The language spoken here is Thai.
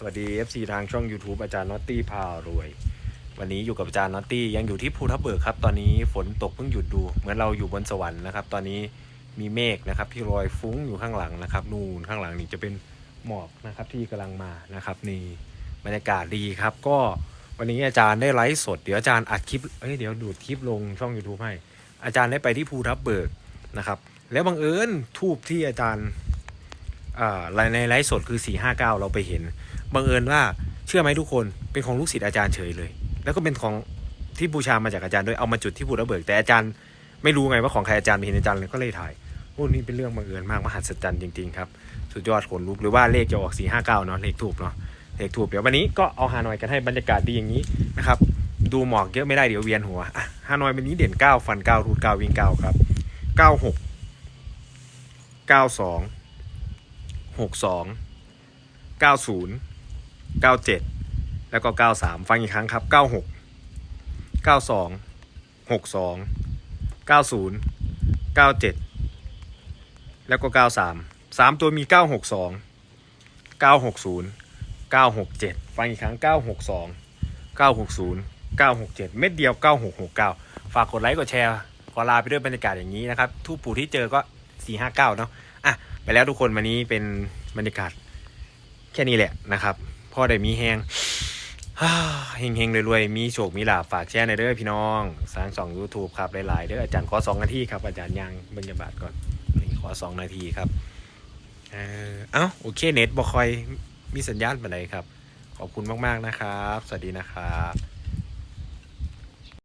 สวัสดี FC ทางช่อง YouTube อาจารย์น็อตตี้พารวย วันนี้อยู่กับอาจารย์น็อตตี้ยังอยู่ที่ภูทับเบิกครับ ตอนนี้ฝนตกเพิ่งหยุดดู เหมือนเราอยู่บนสวรรค์นะครับ ตอนนี้มีเมฆนะครับที่ลอยฟุ้งอยู่ข้างหลังนะครับ นู่นข้างหลังนี่จะเป็นหมอกนะครับที่กำลังมานะครับนี่บรรยากาศดีครับ ก็วันนี้อาจารย์ได้ไลฟ์สด เดี๋ยวอาจารย์อัดคลิปเอ้ยเดี๋ยวดูดคลิปลงช่อง YouTube ให้ อาจารย์ได้ไปที่ภูทับเบิกนะครับ แล้วบังเอิญทูบที่อาจารย์ ในไลฟ์สดคือ 459 เราไปเห็นบังเอิญว่าเชื่อไหมทุกคนเป็นของลูกศิษย์อาจารย์เฉยเลย แล้วก็เป็นของที่บูชามาจากอาจารย์ด้วยเอามาจุดที่ภูระเบิกแต่อาจารย์ไม่รู้ไงว่าของใครอาจารย์ไปเห็นอาจารย์เลยก็เลยถ่ายโอ้นี่เป็นเรื่องบังเอิญมากมหัศจรรย์จริงๆครับสุดยอดขนลุกหรือว่าเลขจะออก459เนาะเลขถูกเนาะเลขถูกเดี๋ยววันนี้ก็เอาฮานอยกันให้บรรยากาศดีอย่างนี้นะครับดูหมอกเยอะไม่ได้เดี๋ยวเวียนหัวอะฮานอยวันนี้เด่น9ฟัน9รูด9วิ่ง9ครับ96 92 62 90 97 แล้วก็ 93 ฟังอีกครั้งครับ 96 92 62 90 97 แล้วก็ 93 3 ตัวมี 962 960 967 ฟังอีกครั้ง 962 960 967 เม็ดเดียว 9669 ฝากกดไลค์กดแชร์ขอลาไปด้วยบรรยากาศอย่างนี้นะครับ ทูปปู่ที่เจอก็ 459เก้าเนาะอะไปแล้วทุกคนวันนี้เป็นบรรยากาศแค่นี้แหละนะครับพ่อได้มีแหงเฮงเฮงๆรวยๆมีโชคมีลาภฝากแชร์ในเด้อพี่น้องสร้างสองยูทูบครับหลายๆเด้ออาจารย์ขอสองนาทีครับอาจารย์ยังบรรยากาศก่อนนี่ขอสองนาทีครับเออเอ้าโอเคเน็ตบ่คอยมีสัญญาณปานใดครับ ขอบคุณมาก ๆ นะครับ สวัสดีนะครับ